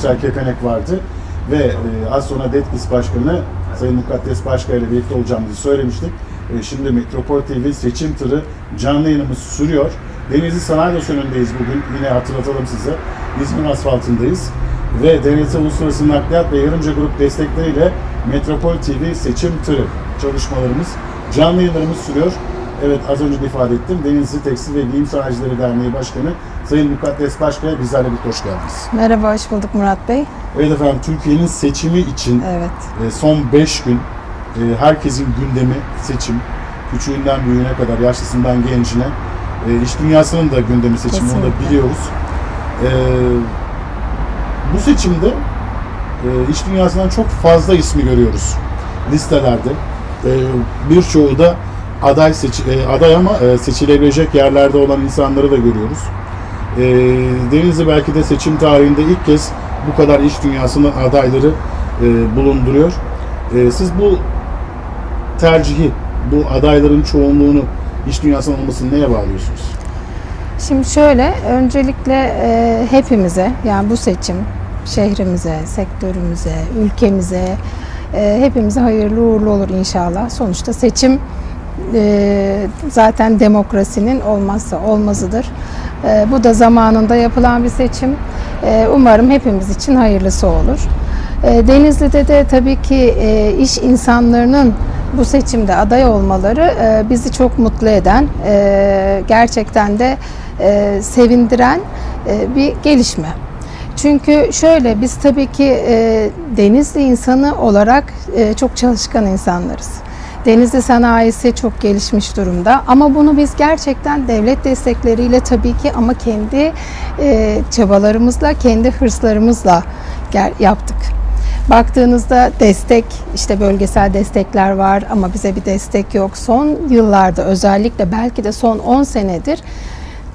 Mürsel Kepenek vardı. Ve e, az sonra DETKİS Başkanı Sayın Mukaddes Başkan ile birlikte olacağımızı söylemiştik. E, şimdi Metropol TV seçim tırı canlı yayınımız sürüyor. Denizli Sanayi Losyonundeyiz bugün. Yine hatırlatalım size. İzmir asfaltındayız. Ve DNT Uluslararası Nakliyat ve Yarımca Grup destekleriyle Metropol TV seçim tırı çalışmalarımız, canlı yayınlarımız sürüyor. Evet az önce de ifade ettim. Denizli Tekstil ve Giyim Sanayicileri Derneği Başkanı Sayın Mukaddes Başkan'a bizlerle birlikte hoş geldiniz. Merhaba, hoş bulduk Murat Bey. Evet efendim Türkiye'nin seçimi için Evet, e, son 5 gün e, herkesin gündemi seçim. Küçüğünden büyüğüne kadar, yaşlısından gencine. E, iş dünyasının da gündemi seçim, onu da Kesinlikle. biliyoruz. Bu seçimde iş dünyasından çok fazla ismi görüyoruz listelerde. Birçoğu da aday seç e, aday ama e, seçilebilecek yerlerde olan insanları da görüyoruz. E, Denizli belki de seçim tarihinde ilk kez bu kadar iş dünyasının adayları bulunduruyor. Siz bu tercihi, bu adayların çoğunluğunu iş dünyasının olmasını neye bağlıyorsunuz? şimdi şöyle, öncelikle e, hepimize, yani bu seçim, şehrimize, sektörümüze, ülkemize, e, hepimize hayırlı uğurlu olur inşallah. Sonuçta seçim e, zaten demokrasinin olmazsa olmazıdır. E, bu da zamanında yapılan bir seçim. E, umarım hepimiz için hayırlısı olur. Denizli'de de tabii ki iş insanlarının bu seçimde aday olmaları bizi çok mutlu eden, gerçekten de sevindiren bir gelişme. Çünkü şöyle biz tabii ki Denizli insanı olarak çok çalışkan insanlarız. Denizli sanayisi çok gelişmiş durumda ama bunu biz gerçekten devlet destekleriyle tabii ki ama kendi e, çabalarımızla, kendi hırslarımızla yaptık. Baktığınızda destek, işte bölgesel destekler var ama bize bir destek yok. Son yıllarda özellikle belki de son 10 senedir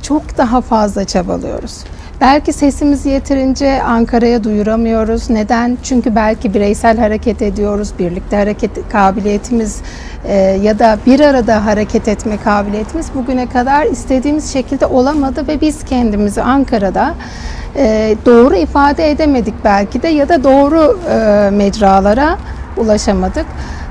çok daha fazla çabalıyoruz. Belki sesimizi yeterince Ankara'ya duyuramıyoruz. Neden? Çünkü belki bireysel hareket ediyoruz, birlikte hareket kabiliyetimiz e, ya da bir arada hareket etme kabiliyetimiz bugüne kadar istediğimiz şekilde olamadı ve biz kendimizi Ankara'da e, doğru ifade edemedik belki de ya da doğru e, mecralara ulaşamadık.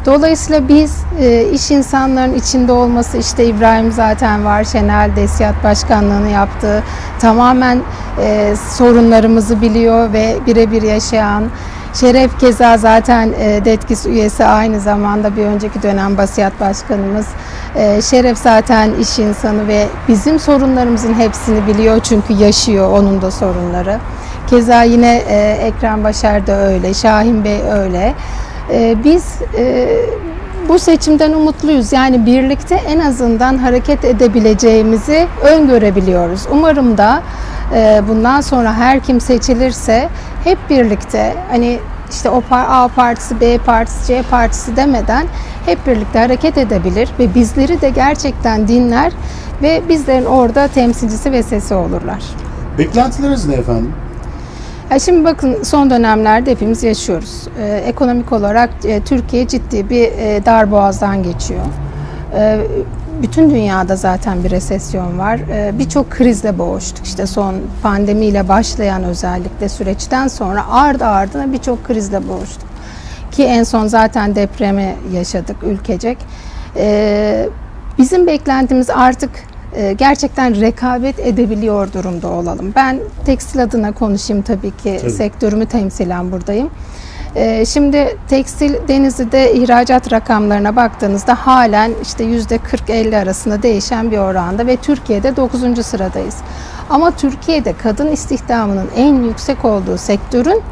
Dolayısıyla biz e, iş insanların içinde olması işte İbrahim zaten var, Şenel Desiyat Başkanlığını yaptı. Tamamen e, sorunlarımızı biliyor ve birebir yaşayan. Şeref keza zaten e, DETKİS üyesi aynı zamanda bir önceki dönem Basiyat Başkanımız. E, Şeref zaten iş insanı ve bizim sorunlarımızın hepsini biliyor çünkü yaşıyor onun da sorunları. Keza yine e, Ekrem Başar da öyle, Şahin Bey öyle. E, biz e, bu seçimden umutluyuz. Yani birlikte en azından hareket edebileceğimizi öngörebiliyoruz. Umarım da e, bundan sonra her kim seçilirse hep birlikte hani işte o A partisi, B partisi, C partisi demeden hep birlikte hareket edebilir ve bizleri de gerçekten dinler ve bizlerin orada temsilcisi ve sesi olurlar. Beklentileriniz ne efendim? Ya şimdi bakın son dönemlerde hepimiz yaşıyoruz. Ee, ekonomik olarak e, Türkiye ciddi bir e, darboğazdan geçiyor. Ee, bütün dünyada zaten bir resesyon var. Ee, Birçok krizle boğuştuk. İşte son pandemiyle başlayan özellikle süreçten sonra ardı ardına birçok krizle boğuştuk. Ki en son zaten depremi yaşadık ülkecek. Ee, bizim beklentimiz artık e, gerçekten rekabet edebiliyor durumda olalım. Ben tekstil adına konuşayım tabii ki. Tabii. Sektörümü temsilen buradayım. Ee, Şimdi tekstil Denizli'de ihracat rakamlarına baktığınızda halen işte yüzde 40-50 arasında değişen bir oranda ve Türkiye'de 9. sıradayız. Ama Türkiye'de kadın istihdamının en yüksek olduğu sektörün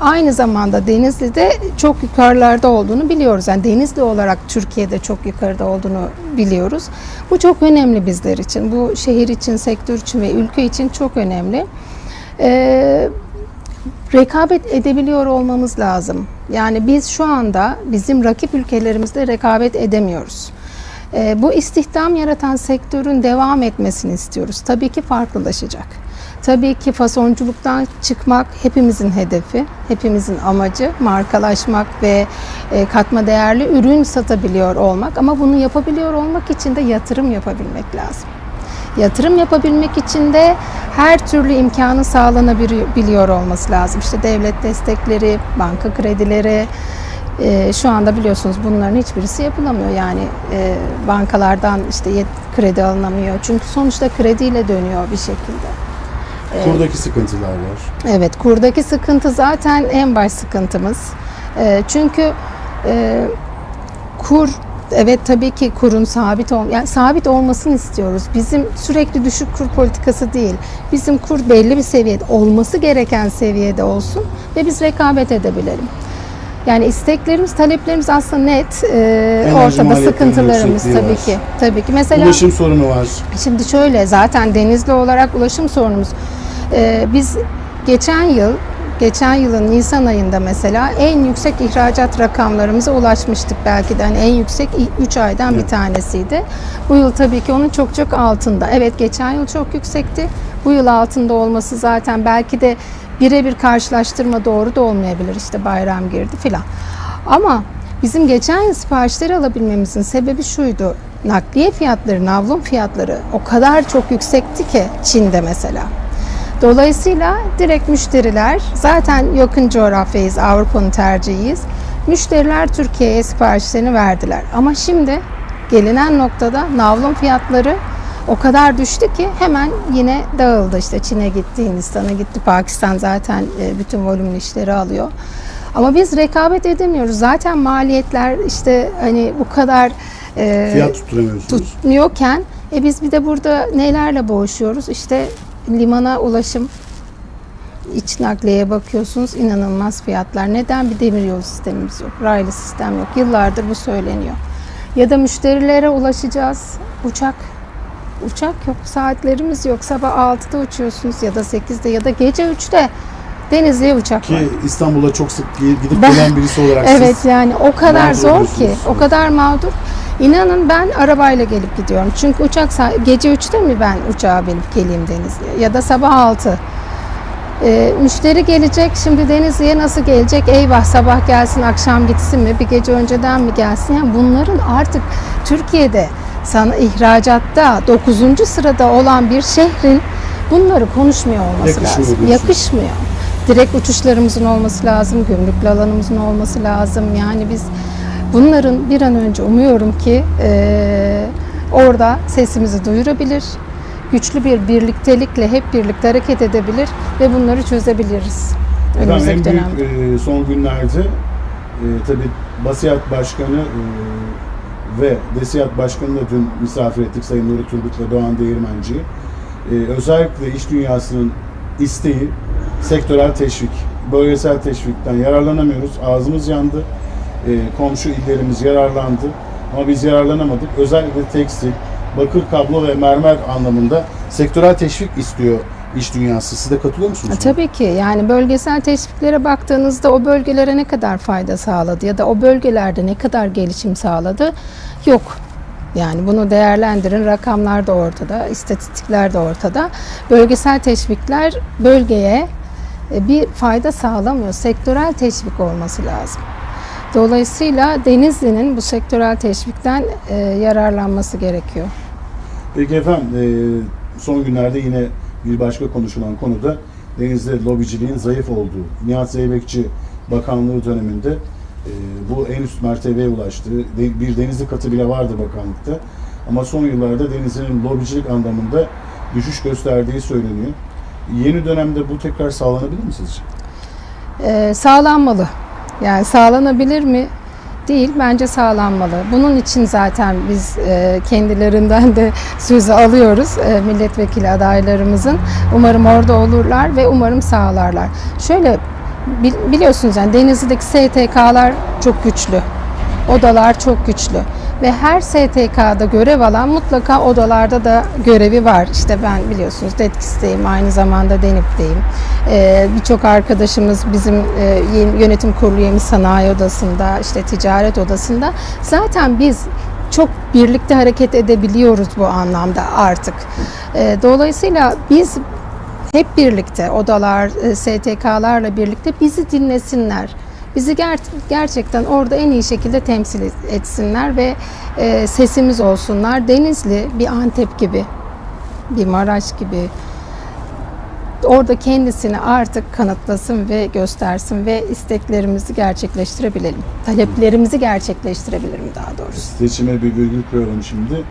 aynı zamanda Denizli'de çok yukarılarda olduğunu biliyoruz. Yani Denizli olarak Türkiye'de çok yukarıda olduğunu biliyoruz. Bu çok önemli bizler için. Bu şehir için, sektör için ve ülke için çok önemli. Ee, rekabet edebiliyor olmamız lazım. Yani biz şu anda bizim rakip ülkelerimizle rekabet edemiyoruz. Ee, bu istihdam yaratan sektörün devam etmesini istiyoruz. Tabii ki farklılaşacak. Tabii ki fasonculuktan çıkmak hepimizin hedefi, hepimizin amacı markalaşmak ve e, katma değerli ürün satabiliyor olmak ama bunu yapabiliyor olmak için de yatırım yapabilmek lazım. Yatırım yapabilmek için de her türlü imkanın sağlanabiliyor olması lazım. İşte devlet destekleri, banka kredileri, e, şu anda biliyorsunuz bunların hiçbirisi yapılamıyor. Yani e, bankalardan işte yet- kredi alınamıyor. Çünkü sonuçta krediyle dönüyor bir şekilde. Kurdaki sıkıntılar var. Evet, kurdaki sıkıntı zaten en baş sıkıntımız. Ee, çünkü e, kur evet tabii ki kurun sabit ol yani sabit olmasını istiyoruz. Bizim sürekli düşük kur politikası değil. Bizim kur belli bir seviyede olması gereken seviyede olsun ve biz rekabet edebilelim. Yani isteklerimiz, taleplerimiz aslında net. Enerji ortada sıkıntılarımız tabii var. ki. Tabii ki. Mesela Ulaşım sorunu var. Şimdi şöyle zaten Denizli olarak ulaşım sorunumuz. Ee, biz geçen yıl geçen yılın Nisan ayında mesela en yüksek ihracat rakamlarımıza ulaşmıştık belki de hani en yüksek 3 aydan bir tanesiydi. Bu yıl tabii ki onun çok çok altında. Evet geçen yıl çok yüksekti. Bu yıl altında olması zaten belki de birebir karşılaştırma doğru da olmayabilir. İşte bayram girdi filan. Ama bizim geçen yıl siparişleri alabilmemizin sebebi şuydu. Nakliye fiyatları, navlun fiyatları o kadar çok yüksekti ki Çin'de mesela. Dolayısıyla direkt müşteriler zaten yakın coğrafyayız, Avrupa'nın tercihiyiz. Müşteriler Türkiye'ye siparişlerini verdiler. Ama şimdi gelinen noktada navlun fiyatları o kadar düştü ki hemen yine dağıldı. İşte Çin'e gitti, Hindistan'a gitti, Pakistan zaten e, bütün volümlü işleri alıyor. Ama biz rekabet edemiyoruz. Zaten maliyetler işte hani bu kadar e, Fiyat tutmuyorken e biz bir de burada nelerle boğuşuyoruz? İşte limana ulaşım, iç nakliyeye bakıyorsunuz inanılmaz fiyatlar. Neden bir demiryolu sistemimiz yok? Raylı sistem yok. Yıllardır bu söyleniyor. Ya da müşterilere ulaşacağız. Uçak uçak yok, saatlerimiz yok. Sabah 6'da uçuyorsunuz ya da 8'de ya da gece 3'te Denizli'ye uçak var. Ki İstanbul'a çok sık gidip Ben- gelen birisi olarak Evet siz yani o kadar zor ki, o kadar mağdur. İnanın ben arabayla gelip gidiyorum. Çünkü uçak gece 3'te mi ben uçağa binip geleyim Denizli'ye ya da sabah 6. Ee, müşteri gelecek şimdi Denizli'ye nasıl gelecek? Eyvah sabah gelsin akşam gitsin mi? Bir gece önceden mi gelsin? Yani bunların artık Türkiye'de sana ihracatta 9. sırada olan bir şehrin bunları konuşmuyor olması Yakışmıyor lazım. diyorsunuz. Yakışmıyor. Direkt uçuşlarımızın olması lazım, gümrüklü alanımızın olması lazım. Yani biz bunların bir an önce umuyorum ki eee, orada sesimizi duyurabilir, güçlü bir birliktelikle hep birlikte hareket edebilir ve bunları çözebiliriz. Efendim en büyük dönemde. e, son günlerde e, tabii Basiyat Başkanı e, ve Desiyat Başkanı da dün misafir ettik Sayın Nuri Turgut ve Doğan Değirmenci'yi. E, özellikle iş dünyasının isteği sektörel teşvik, bölgesel teşvikten yararlanamıyoruz. Ağzımız yandı. E, komşu illerimiz yararlandı. Ama biz yararlanamadık. Özellikle tekstil, bakır kablo ve mermer anlamında sektörel teşvik istiyor iş dünyası. Siz de katılıyor musunuz? E, Tabii ki yani bölgesel teşviklere baktığınızda o bölgelere ne kadar fayda sağladı ya da o bölgelerde ne kadar gelişim sağladı yok. Yani bunu değerlendirin rakamlar da ortada, istatistikler de ortada. Bölgesel teşvikler bölgeye e, bir fayda sağlamıyor. Sektörel teşvik olması lazım. Dolayısıyla Denizli'nin bu sektörel teşvikten e, yararlanması gerekiyor. Peki efendim, e, son günlerde yine bir başka konuşulan konuda denizde lobiciliğin zayıf olduğu. Nihat Zeybekçi Bakanlığı döneminde e, bu en üst mertebeye ulaştı. De- Bir denizli katı bile vardı bakanlıkta. Ama son yıllarda denizin lobicilik anlamında düşüş gösterdiği söyleniyor. Yeni dönemde bu tekrar sağlanabilir mi sizce? Ee, sağlanmalı. Yani sağlanabilir mi? Değil, bence sağlanmalı. Bunun için zaten biz e, kendilerinden de sözü alıyoruz e, milletvekili adaylarımızın. Umarım orada olurlar ve umarım sağlarlar. Şöyle bil- biliyorsunuz yani Denizli'deki STK'lar çok güçlü. Odalar çok güçlü ve her STK'da görev alan mutlaka odalarda da görevi var. İşte ben biliyorsunuz DETKİS'teyim, aynı zamanda DENİP'teyim. Ee, Birçok arkadaşımız bizim e, yeni- yönetim kurulu üyemiz sanayi odasında, işte ticaret odasında. Zaten biz çok birlikte hareket edebiliyoruz bu anlamda artık. Ee, dolayısıyla biz hep birlikte odalar, e, STK'larla birlikte bizi dinlesinler. Bizi ger- gerçekten orada en iyi şekilde temsil etsinler ve e, sesimiz olsunlar. Denizli bir Antep gibi. bir Maraş gibi orada kendisini artık kanıtlasın ve göstersin ve isteklerimizi gerçekleştirebilelim. Taleplerimizi gerçekleştirebilirim daha doğrusu. Seçime bir virgül koyalım şimdi.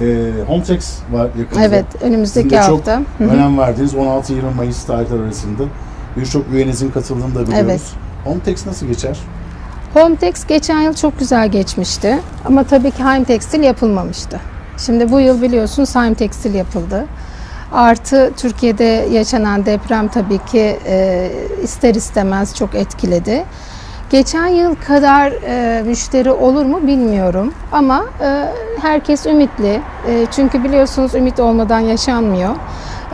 Ee, Hometex var yakında. Evet, Sizin önümüzdeki de çok hafta. Hı hı. önem verdiğiniz 16-20 Mayıs tarihleri arasında birçok üyenizin katıldığını da biliyoruz. Evet. Hometex nasıl geçer? Hometex geçen yıl çok güzel geçmişti ama tabii ki Heim Tekstil yapılmamıştı. Şimdi bu yıl biliyorsunuz Heim Tekstil yapıldı. Artı Türkiye'de yaşanan deprem tabii ki e, ister istemez çok etkiledi. Geçen yıl kadar e, müşteri olur mu bilmiyorum ama e, herkes ümitli. E, çünkü biliyorsunuz ümit olmadan yaşanmıyor.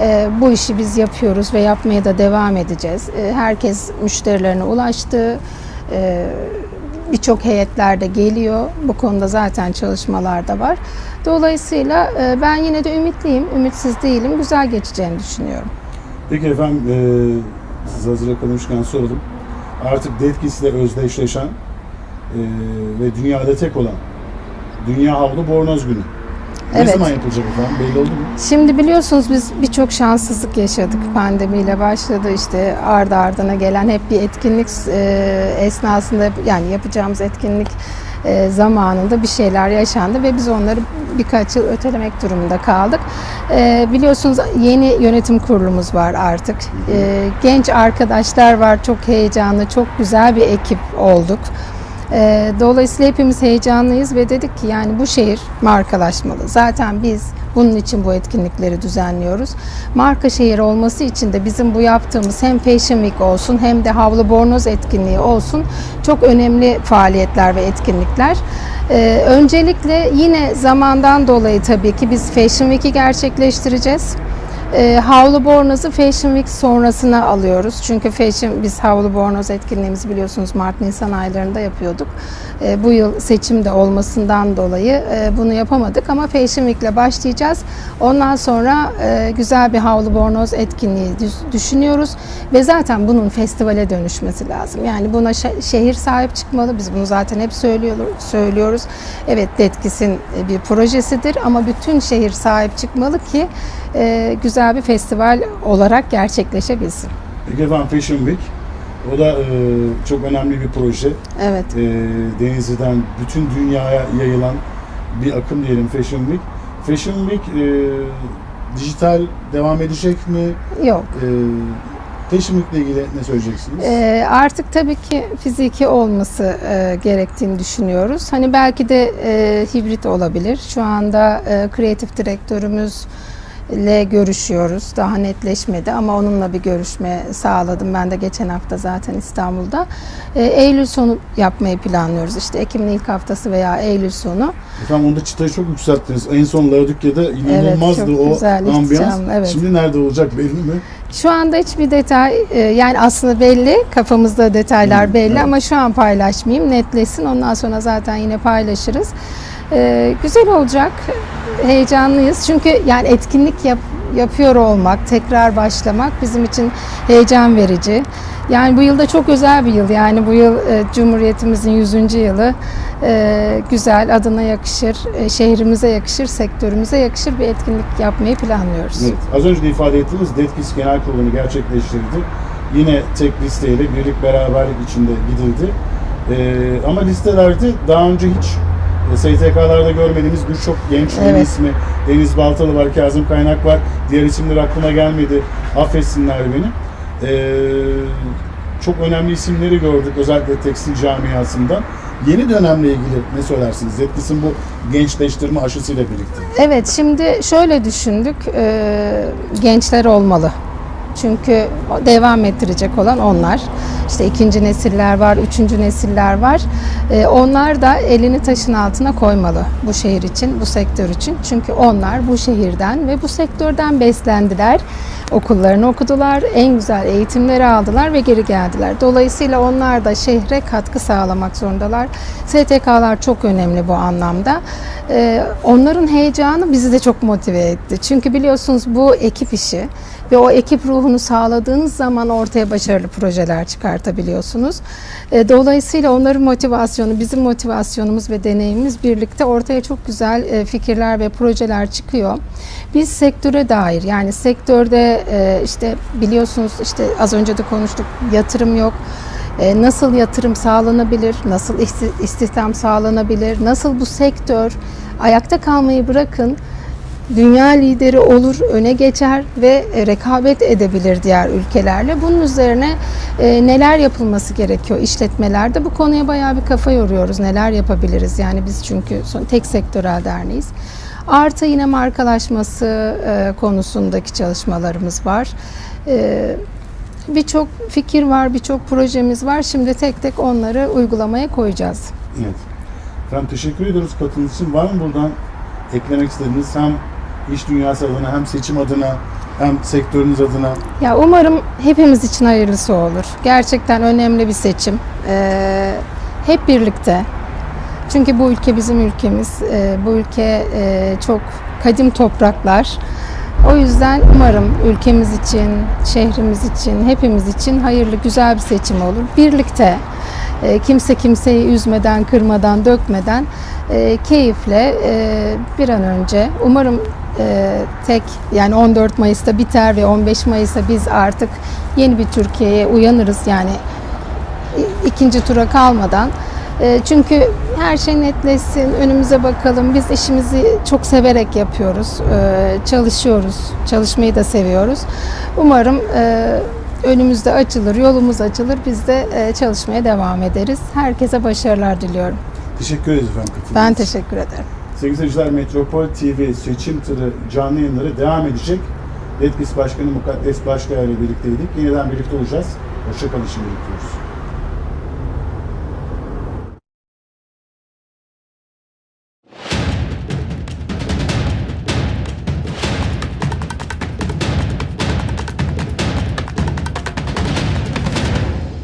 E, bu işi biz yapıyoruz ve yapmaya da devam edeceğiz. E, herkes müşterilerine ulaştı. E, Birçok heyetler de geliyor. Bu konuda zaten çalışmalar da var. Dolayısıyla e, ben yine de ümitliyim, ümitsiz değilim. Güzel geçeceğini düşünüyorum. Peki efendim, e, siz hazır yakalamışken soralım. Artık Detkis ile özdeşleşen e, ve dünyada tek olan Dünya Havlu Bornoz Günü. Ne Evet. zaman yapılacak efendim? Belli oldu mu? Şimdi biliyorsunuz biz birçok şanssızlık yaşadık. Pandemiyle başladı işte ardı ardına gelen hep bir etkinlik e, esnasında yani yapacağımız etkinlik e, zamanında bir şeyler yaşandı ve biz onları birkaç yıl ötelemek durumunda kaldık. E, biliyorsunuz yeni yönetim kurulumuz var artık. E, genç arkadaşlar var çok heyecanlı, çok güzel bir ekip olduk. Ee, Dolayısıyla hepimiz heyecanlıyız ve dedik ki yani bu şehir markalaşmalı. Zaten biz bunun için bu etkinlikleri düzenliyoruz. Marka şehir olması için de bizim bu yaptığımız hem Fashion Week olsun hem de Havlu Bornoz etkinliği olsun çok önemli faaliyetler ve etkinlikler. Ee, öncelikle yine zamandan dolayı tabii ki biz Fashion Week'i gerçekleştireceğiz. E, havlu bornozu Fashion Week sonrasına alıyoruz. Çünkü Fashion biz havlu bornoz etkinliğimizi biliyorsunuz Mart Nisan aylarında yapıyorduk. E, bu yıl seçimde olmasından dolayı e, bunu yapamadık ama Fashion Week ile başlayacağız. Ondan sonra e, güzel bir havlu bornoz etkinliği düş- düşünüyoruz ve zaten bunun festivale dönüşmesi lazım. Yani buna şe- şehir sahip çıkmalı. Biz bunu zaten hep söylüyoruz. Evet Detkis'in e, bir projesidir ama bütün şehir sahip çıkmalı ki e, güzel bir festival olarak gerçekleşebilsin. Efendim Fashion Week. O da e, çok önemli bir proje. Evet. E, Denizli'den bütün dünyaya yayılan bir akım diyelim Fashion Week. Fashion Week e, dijital devam edecek mi? Yok. E, Fashion Week ile ilgili ne söyleyeceksiniz? E, artık tabii ki fiziki olması e, gerektiğini düşünüyoruz. Hani belki de e, hibrit olabilir. Şu anda e, kreatif direktörümüz ile görüşüyoruz. Daha netleşmedi ama onunla bir görüşme sağladım. Ben de geçen hafta zaten İstanbul'da. E, Eylül sonu yapmayı planlıyoruz. İşte Ekim'in ilk haftası veya Eylül sonu. Efendim onda çıtayı çok yükselttiniz. En son Ladukya'da inanılmazdı çok o güzel, ambiyans. ihtişam, evet. Şimdi nerede olacak belli mi? Şu anda hiçbir detay e, yani aslında belli kafamızda detaylar belli evet. ama şu an paylaşmayayım netleşsin ondan sonra zaten yine paylaşırız. E, güzel olacak heyecanlıyız çünkü yani etkinlik yap, yapıyor olmak tekrar başlamak bizim için heyecan verici. Yani bu yılda çok özel bir yıl yani bu yıl e, Cumhuriyetimizin 100. yılı E, güzel adına yakışır e, şehrimize yakışır sektörümüze yakışır bir etkinlik yapmayı planlıyoruz. Evet. Az önce de ifade ettiğiniz Detkis Genel Kurulu'nu gerçekleştirdi. Yine tek listeyle birlik beraberlik içinde gidildi. Ee, ama listelerde daha önce hiç e, STK'larda görmediğimiz birçok genç yeni Evet. ismi Deniz Baltalı var, Kazım Kaynak var. Diğer isimler aklıma gelmedi. Affetsinler beni. Ee, çok önemli isimleri gördük özellikle tekstil camiasından. Yeni dönemle ilgili ne söylersiniz? Detkis'in bu gençleştirme aşısıyla birlikte. Evet şimdi şöyle düşündük e, gençler olmalı. Çünkü devam ettirecek olan onlar. İşte ikinci nesiller var, üçüncü nesiller var. E, onlar da elini taşın altına koymalı bu şehir için, bu sektör için. Çünkü onlar bu şehirden ve bu sektörden beslendiler. Okullarını okudular, en güzel eğitimleri aldılar ve geri geldiler. Dolayısıyla onlar da şehre katkı sağlamak zorundalar. STK'lar çok önemli bu anlamda. Ee, onların heyecanı bizi de çok motive etti. Çünkü biliyorsunuz bu ekip işi ve o ekip ruhunu sağladığınız zaman ortaya başarılı projeler çıkartabiliyorsunuz. E, Dolayısıyla onların motivasyonu, bizim motivasyonumuz ve deneyimimiz birlikte ortaya çok güzel e, fikirler ve projeler çıkıyor. Biz sektöre dair yani sektörde e, işte biliyorsunuz işte az önce de konuştuk yatırım yok. Nasıl yatırım sağlanabilir, nasıl isti- istihdam sağlanabilir, nasıl bu sektör ayakta kalmayı bırakın dünya lideri olur, öne geçer ve e, rekabet edebilir diğer ülkelerle. Bunun üzerine e, neler yapılması gerekiyor işletmelerde? Bu konuya bayağı bir kafa yoruyoruz. Neler yapabiliriz? Yani biz çünkü tek sektörel derneğiz. Artı yine markalaşması e, konusundaki çalışmalarımız var. Birçok fikir var, birçok projemiz var. Şimdi tek tek onları uygulamaya koyacağız. Evet. Efendim teşekkür ediyoruz katıldığınız için. Var mı buradan eklemek istediğiniz hem iş dünyası adına hem seçim adına hem sektörünüz adına Ya umarım hepimiz için hayırlısı olur. Gerçekten önemli bir seçim. Ee, hep birlikte. Çünkü bu ülke bizim ülkemiz. Ee, bu ülke e, çok kadim topraklar. O yüzden umarım ülkemiz için, şehrimiz için, hepimiz için hayırlı, güzel bir seçim olur. Birlikte e, kimse kimseyi üzmeden, kırmadan, dökmeden e, keyifle e, bir an önce umarım e, tek yani 14 Mayıs'ta biter ve 15 Mayıs'ta biz artık yeni bir Türkiye'ye uyanırız yani ikinci tura kalmadan. E, çünkü her şey netleşsin, önümüze bakalım. Biz işimizi çok severek yapıyoruz, e, çalışıyoruz, çalışmayı da seviyoruz. Umarım e, önümüzde açılır, yolumuz açılır, biz de e, çalışmaya devam ederiz. Herkese başarılar diliyorum. teşekkür ederiz efendim Ben teşekkür ederim. Sevgili seyirciler Metropol TV seçim tırı canlı yayınları devam edecek. Detkis Başkanı Mukaddes Başkaya ile birlikteydik. Yeniden birlikte olacağız. Hoşçakalın şimdilik diyoruz.